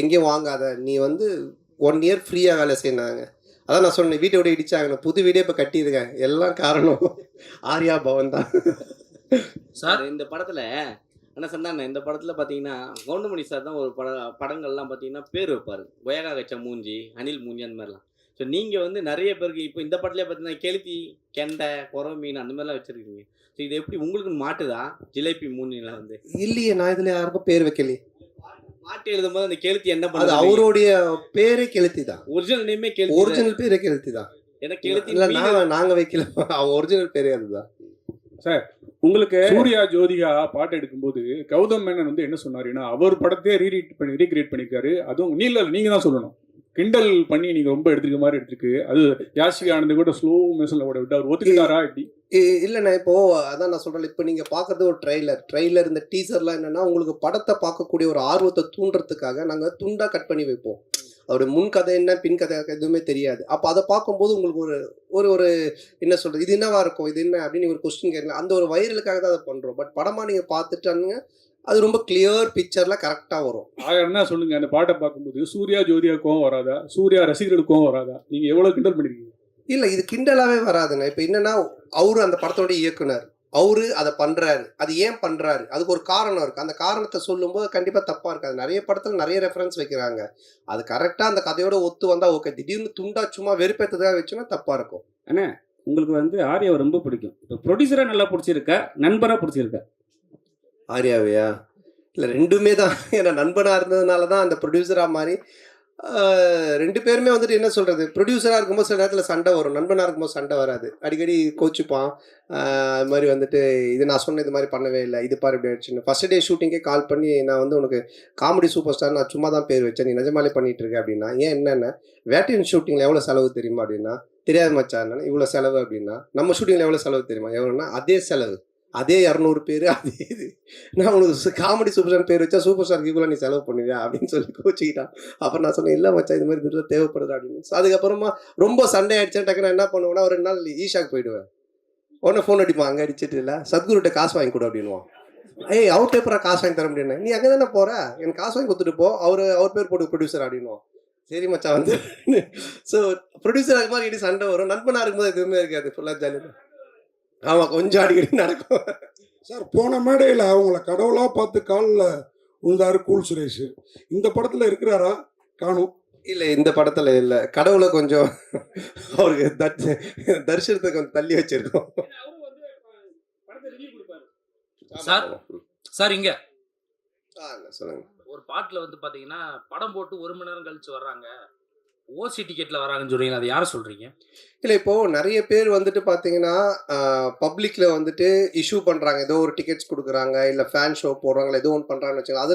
எங்கேயும் வாங்காத நீ வந்து ஒன் இயர் ஃப்ரீயாக வேலை செய்யினாங்க அதான் நான் சொன்னேன் வீட்டை விட இடிச்சாங்க. புது வீடே இப்போ கட்டியிருக்கேன். எல்லாம் காரணம் ஆர்யா பவன் தான். சார் இந்த படத்துல என்ன சொன்னாங்க இந்த படத்துல பாத்தீங்கன்னா கவுண்டமணி சார் தான் ஒரு பட படங்கள்லாம் பாத்தீங்கன்னா பேர் வைப்பாரு. கொயகா கச்ச மூஞ்சி அனில் மூஞ்சி அந்த மாதிரிலாம். ஸோ நீங்க வந்து நிறைய பேருக்கு இப்போ இந்த படத்துல பார்த்தீங்கன்னா கெளுத்தி கெண்டை குறவ மீன் அந்த மாதிரிலாம் வச்சிருக்கீங்க. ஸோ இது எப்படி உங்களுக்கு மாட்டுதா? ஜிலேபி மூஞ்சிலாம் வந்து. இல்லையே நான் இதில் யாருக்கும் பேர் வைக்கலையே. மாட்டு எழுதும் போது அந்த கெளுத்தி என்ன அது பண்ணுது? அவருடைய பேரே கெளுத்தி தான் ஒரிஜினல் நேமே கெளுத்தி ஒரிஜினல் பேரே கெளுத்தி தான் ஏன்னா கெளுத்தி இல்லை மீன் நாங்கள் நாங்கள் வைக்கல. அவன் ஒரிஜினல் பேரே அதுதான். உங்களுக்கு சூர்யா ஜோதிகா பாட்டு எடுக்கும்போது கௌதம் மேனன் வந்து என்ன சொன்னாருன்னா அவர் படத்தையே ரீரீட் பண்ணி ரீக்ரியேட் பண்ணிருக்காரு அதுவும் நீ இல்ல நீங்க தான் சொல்லணும். கிண்டல் பண்ணி நீங்க ரொம்ப எடுத்துக்க மாதிரி எடுத்துருக்கு. அது யாஷிகா ஆனந்த் கூட ஸ்லோ மேசன்ல கூட விட்டு அவர் ஒத்துக்கிட்டாரா எப்படி? இல்லைண்ணா இப்போ அதான் நான் சொல்றேன் இப்போ நீங்க பார்க்கறது ஒரு ட்ரைலர் ட்ரெய்லர் இந்த டீசர்லாம் என்னன்னா உங்களுக்கு படத்தை பார்க்கக்கூடிய ஒரு ஆர்வத்தை தூண்டுறதுக்காக நாங்க துண்டா கட் பண்ணி வைப்போம். அவருடைய முன் கதை என்ன பின் கதை எதுவுமே தெரியாது. அப்போ அதை பார்க்கும்போது உங்களுக்கு ஒரு ஒரு ஒரு என்ன சொல்றது இது என்னவா இருக்கும் இது என்ன அப்படின்னு ஒரு கொஸ்டின் கேட்கலாம். அந்த ஒரு வைரலுக்காக தான் அதை பண்றோம். பட் படமா நீங்க பார்த்துட்டானுங்க அது ரொம்ப கிளியர் பிக்சர்ல கரெக்டா வரும். ஆகனா சொல்லுங்க அந்த பாட்டை பார்க்கும்போது சூர்யா ஜோதியா கோவம் வராதா? சூர்யா ரசிகர்களுக்கு கோவம் வராதா? நீங்க எவ்வளவு கிண்டல் பண்ணிருக்கீங்க? இல்ல இது கிண்டலாவே வராதுண்ணா. இப்போ என்னன்னா அவரு அந்த படத்தோட இயக்குனர். அவரு அதை பண்றாரு. அது ஏன் பண்றாரு? அதுக்கு ஒரு காரணம் இருக்கு. அந்த காரணத்தை சொல்லும்போது கண்டிப்பா தப்பா இருக்காது நிறைய படத்துல நிறைய ரெஃபரன்ஸ் வைக்கிறாங்க. அது கரெக்டா அந்த கதையோட ஒத்து வந்தா ஓகே திடீர்னு துண்டா சும்மா வெறுப்பேற்றதாக வச்சோன்னா தப்பா இருக்கும். உங்களுக்கு வந்து ஆர்யாவை ரொம்ப பிடிக்கும். இப்போ ப்ரொடியூசராக நல்லா பிடிச்சிருக்கா நண்பராக பிடிச்சிருக்கா. ஆர்யாவையா? இல்லை ரெண்டுமே தான். ஏன்னா நண்பனாக இருந்ததுனால தான் அந்த ப்ரொடியூசராக மாதிரி ரெண்டு பேருமே வந்துட்டு என்ன சொல்கிறது ப்ரொடியூசராக இருக்கும்போது சில நேரத்தில் சண்டை வரும். நண்பனாக இருக்கும்போது சண்டை வராது. அடிக்கடி கோச்சுப்பான். அது மாதிரி வந்துட்டு இது நான் சொன்ன இது மாதிரி பண்ணவே இல்லை. இது பாரு இப்படி ஆயிடுச்சுன்னு. ஃபஸ்ட் டே ஷூட்டிங்கே கால் பண்ணி நான் வந்து உனக்கு காமெடி சூப்பர் ஸ்டார் நான் சும்மா தான் பேர் வச்சேன். நீ நிஜமாலே பண்ணிகிட்டு இருக்க அப்படின்னா ஏன் என்னென்ன வேட்டையன் ஷூட்டிங்கில் எவ்வளோ செலவு தெரியுமா அப்படின்னா தெரியாது மச்சான். இவ்வளோ செலவு அப்படின்னா நம்ம ஷூட்டிங்கில் எவ்வளோ செலவு தெரியுமா? எவ்வளோன்னா அதே செலவு. அதே இரநூறு பேர் அதே இது. நான் உனக்கு காமெடி சூப்பர் ஸ்டார் பேர் வச்சா சூப்பர் ஸ்டார் இவ்வளோ நீ செலவு பண்ணுவியா? அப்படின்னு சொல்லி கோச்சிக்கிட்டான். அப்புறம் நான் சொன்னேன் இல்லை மச்சா இது மாதிரி இதுல தேவைப்படுது அப்படின்னு. அதுக்கப்புறமா ரொம்ப சண்டை ஆயிடுச்சேன் டக்குன்னு நான் என்ன பண்ணுவேன்னா ஒரு ரெண்டு நாள் ஈஷாக்கு போயிடுவேன். உடனே ஃபோன் அடிப்பான் அங்கே அடிச்சிட்டு இல்லை சத்குருட்ட காசு வாங்கி கொடு அப்படின்வான் ஏய் அவர் பேப்பரா காசு வாங்கி தர முடியும் நீ அங்கே தானே போற? எனக்கு காசு வாங்கி கொடுத்துட்டு போ அவர் அவர் பேர் போட்டு ப்ரொடியூசர் அப்படின்வான் சரி மச்சா வந்து ஸோ ப்ரொடியூசர் ஆகும் மாதிரி இடி சண்டை வரும். நண்பனாக இருக்கும்போது எதுவுமே இருக்காது ஃபுல்லாக ஜாலியாக ஆமாம் கொஞ்சம் அடிக்கடி நடக்கும். சார் போன மேடையில் அவங்கள கடவுளாக பார்த்து காலில் விழுந்தாரு கூல் சுரேஷ். இந்த படத்தில் இருக்கிறாரா? காணும். இல்லை இந்த படத்தில் இல்லை. கடவுளை கொஞ்சம் அவருக்கு தரிசனத்தை கொஞ்சம் தள்ளி வச்சிருக்கோம். சார் சார் இங்க. ஆ, சொல்லுங்க. ஒரு பாட்டுல வந்து பாத்தீங்கன்னா படம் போட்டு ஒரு மணி நேரம் கழிச்சு வர்றாங்க. ஓசி டிக்கெட்டில் வராங்கன்னு சொல்கிறீங்களா அதை யாரை சொல்கிறீங்க இல்லை இப்போது நிறைய பேர் வந்துட்டு பார்த்தீங்கன்னா பப்ளிக்கில் வந்துட்டு இஷ்யூ பண்ணுறாங்க ஏதோ ஒரு டிக்கெட்ஸ் கொடுக்குறாங்க இல்லை ஃபேன் ஷோ போடுறாங்க ஏதோ ஒன்று பண்ணுறாங்கன்னு வச்சுக்கோங்க. அது